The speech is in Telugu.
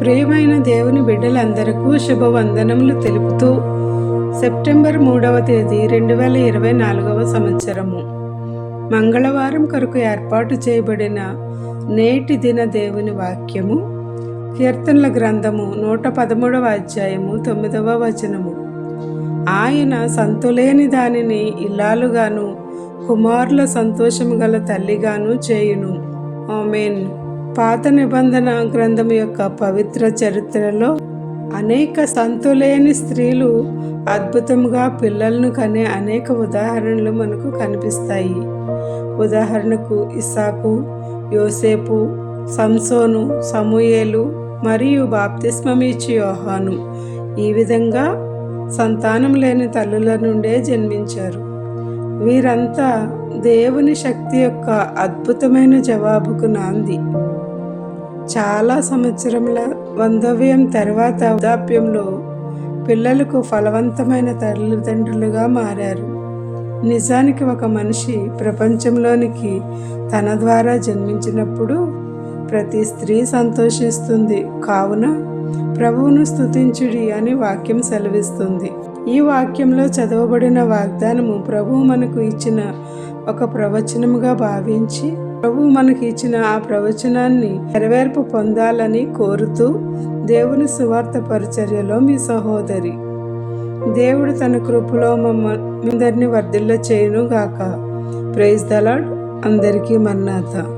ప్రియమైన దేవుని బిడ్డలందరకు శుభవందనములు తెలుపుతూ సెప్టెంబర్ మూడవ తేదీ రెండు వేల ఇరవై నాలుగవ సంవత్సరము. మంగళవారం కొరకు ఏర్పాటు చేయబడిన నేటి దిన దేవుని వాక్యము కీర్తనల గ్రంథము నూట పదమూడవ అధ్యాయము తొమ్మిదవ వచనము. ఆయన సంతులేని దానిని ఇల్లాలుగాను కుమారుల సంతోషము గల తల్లిగాను చేయును. ఆమెన్. పాత నిబంధన గ్రంథం యొక్క పవిత్ర చరిత్రలో అనేక సంతులేని స్త్రీలు అద్భుతంగా పిల్లలను కనే అనేక ఉదాహరణలు మనకు కనిపిస్తాయి. ఉదాహరణకు ఇసాకు యోసేపు సంసోను సమూయేలు మరియు బాప్తిస్మమిచ్చి యోహాను ఈ విధంగా సంతానం లేని తల్లుల నుండే జన్మించారు. వీరంతా దేవుని శక్తి యొక్క అద్భుతమైన జవాబుకు నాంది. చాలా సంవత్సరముల వందవ్యం తర్వాత వృద్ధాప్యంలో పిల్లలకు ఫలవంతమైన తల్లిదండ్రులుగా మారారు. నిజానికి ఒక మనిషి ప్రపంచంలోనికి తన ద్వారా జన్మించినప్పుడు ప్రతి స్త్రీ సంతోషిస్తుంది. కావున ప్రభువును స్థుతించుడి అని వాక్యం సెలవిస్తుంది. ఈ వాక్యంలో చదవబడిన వాగ్దానము ప్రభువు మనకు ఇచ్చిన ఒక ప్రవచనముగా భావించి ప్రభు మనకి ఇచ్చిన ఆ ప్రవచనాన్ని నెరవేర్పు పొందాలని కోరుతూ దేవుని సువార్త పరిచర్యలో మీ సహోదరి. దేవుడు తన కృపలో మమ్మల్ని వర్ధిల్ల చేయను గాక ప్రైజ్ దలాడ్ అందరికీ మన్నాత